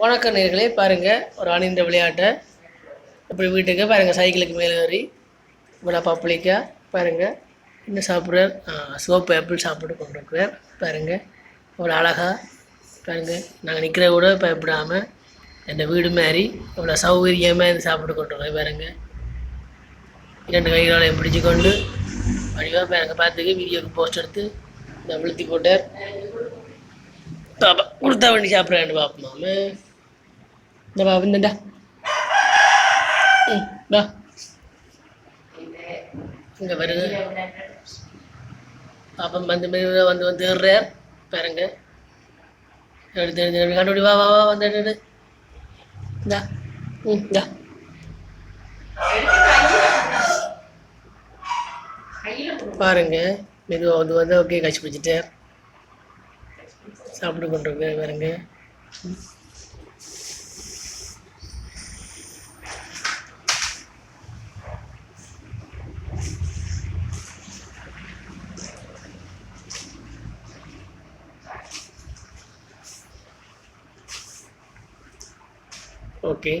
வணக்க நேர்களே பாருங்கள் ஒரு அணிந்த விளையாட்டை. இப்படி வீட்டுக்கு பாருங்கள் சைக்கிளுக்கு மேலே ஏறி இவ்வளோ பப்ளிக்கா பாருங்கள் என்ன சாப்பிட்றார்? சோப்பு ஆப்பிள் சாப்பிட்டு கொண்டிருக்கிறார் பாருங்கள் இவ்வளோ அழகா பாருங்கள் நாங்கள் நிற்கிற கூட பயப்படாமல் இந்த வீடு மாதிரி இவ்வளோ சௌகரியமாக இருந்து சாப்பிட்டு கொண்டிருக்கோம் பாருங்கள் இரண்டு கைகளாலையும் பிடிச்சு கொண்டு வழிவாக பாருங்கள் பார்த்துக்கு வீடியோக்கு போஸ்ட் எடுத்து இந்த விழுத்தி போட்டார். பாப்பா கொடுத்தா வண்டி சாப்பிட்றான்னு பாப்போமாமே இந்த பாப்பா இந்தண்டா ம் வா இங்கே வருங்க பாப்பா வந்து மெதுவா வந்து வந்து ஏறுறார் பாருங்க எடுத்து எடுத்து கண்டுபிடி வா வா வா வந்து எடு, இந்தா ம் இந்தா பாருங்க மெதுவாக வந்து வந்து ஓகே கழிச்சு பிடிச்சிட்டார் சாப்பிட்டு கொண்டிருக்க பாருங்க ஓகே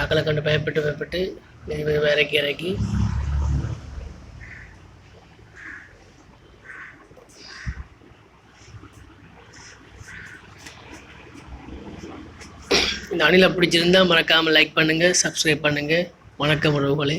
ஆக்களை கண்டு பயப்பட்டு பயப்பட்டு இறக்கி இறக்கி இந்த அணிலை பிடிச்சிருந்தா மறக்காமல் லைக் பண்ணுங்கள் சப்ஸ்கிரைப் பண்ணுங்கள் வணக்கம் உறவுகளே.